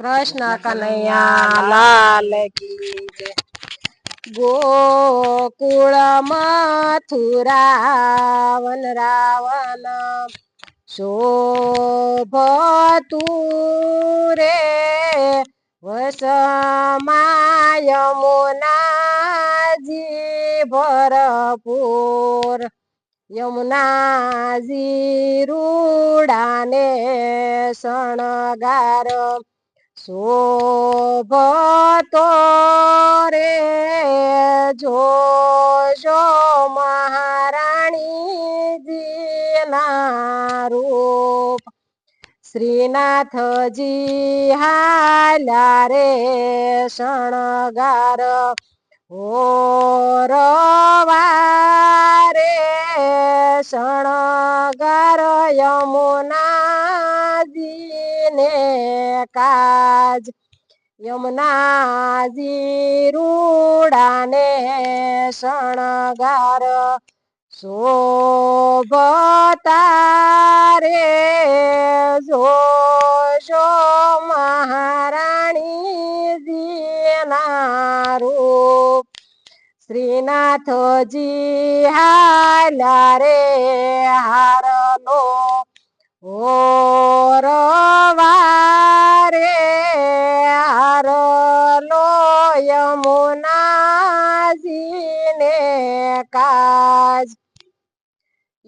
કૃષ્ણ કનૈયા, લાલ કી જય. ગોકુળ મથુરા વન રાવણ શોભતું રે વસમા મુનાજી ભરપૂર યમુનાજી રૂડાને શણગાર શોભતો રે જોશો મહારાણીજીના રૂપ. શ્રીનાથજી હાલા રે શણગાર ઓરવારે શણગાર યમુનાજીને કાજ યમુના રૂડાને શણગાર શોભતા રે. જોશો મહારાણીજીના રૂપ. શ્રીનાથજી હાલા રે હારનો ઓ હારલો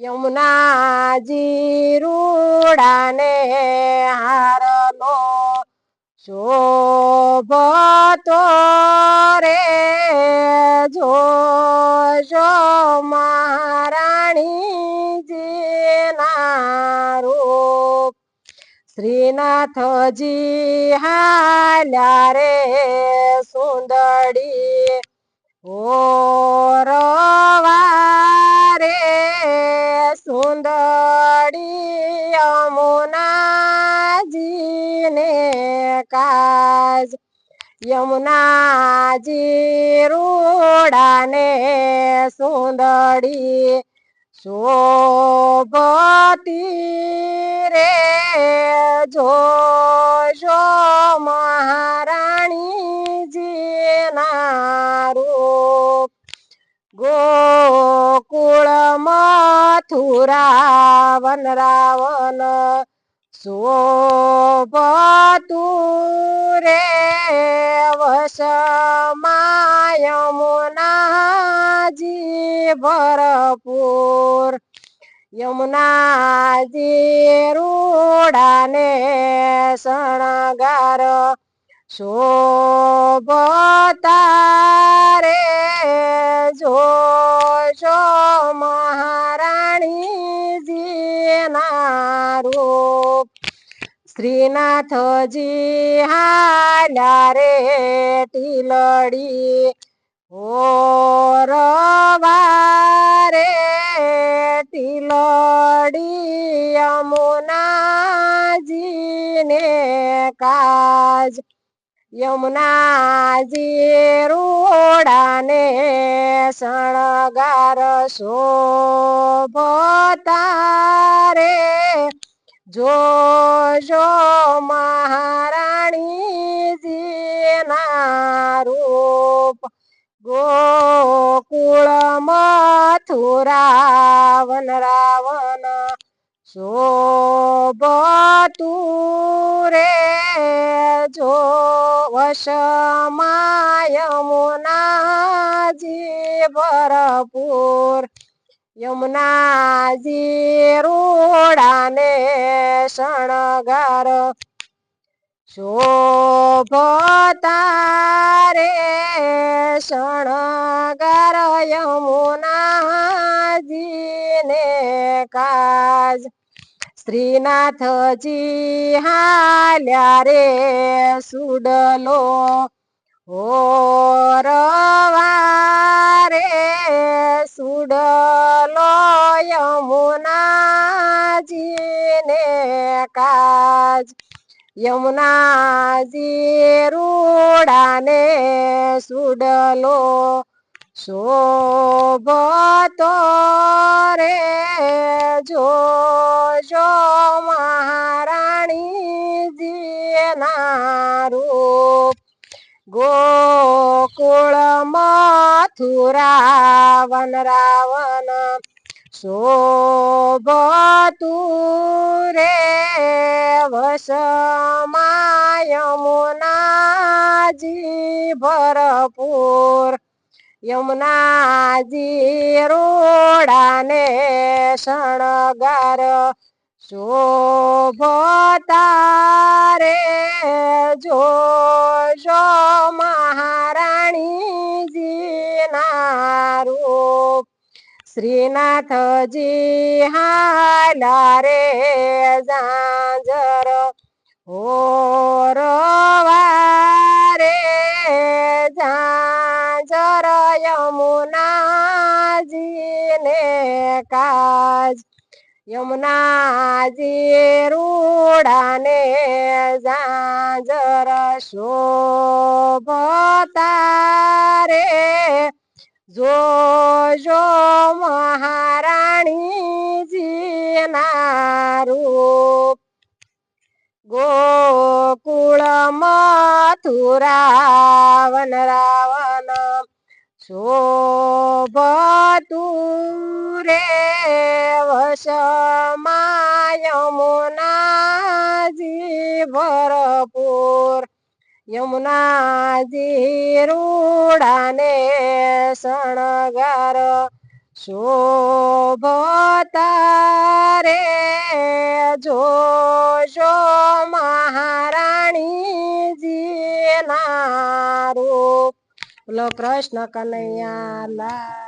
યમુનાજી રૂડાને હારલો શોભતો રે જો મહારાણીજીના રૂપ. શ્રીનાથજી હાલ્યા રે સુંદડી ઓરવારે કાજ યમુનાજી રૂડાને સુંદડી શોભતી રે. જોશો મહારાણીજીના રૂપ. ગોકુળ મથુરા વન રાવણ શોભતું રે વસમા યમુનાજી ભરપૂર યમુનાજી રૂડાને શણગાર. શોભતા રે જોશો મહારાણીજી રૂપ શ્રીનાથજી હાલ્યા રે ટીલડી. ઓરવારે ટીલડી યમુનાજીને કાજ. યમુનાજી રૂડાને શણગાર શોભતા રે. જોશો મહારાણીજીના રૂપ. ગોકુળ મથુરા વન રાવણ શોભતું રે જો વશમા યમુનાજી ભરપૂર. યમુનાજી રૂડાને શણગાર. શોભતા રે શણગાર યમુનાજીને કાજ. શ્રીનાથજી હાલ્યા રે સુડલો. ઓરવારે સુડલો યમુનાજીને કાજ. યમુનાજી રૂડાને સુડલો શોભતો રે. જો જો મહારાણીજીના રૂપ. ગોકુળમાં રાવણ શોભતું રે વસમાયમુનાજી ભરપૂર યમુનાજી રોડાને શણગાર શોભતા રે જો મહારાણીજી ના રૂપ શ્રીનાથજી હાલા રે ઝાંઝર. ઓરવારે ઝાંઝર યમુનાજીને કાજ. યમુનાજી રૂડાને ઝાંઝર શોભતા રે. જો જો મહારાણીજી ના રૂપ ગોકુળ મથુરા વન રાવણ શોભતું રે વસમાયમુનાજી ભરપૂર યમુનાજી રૂડાને શણગાર. શોભતા રે જો જો મહારાણીજી ના રૂપ. બોલો કૃષ્ણ કનૈયા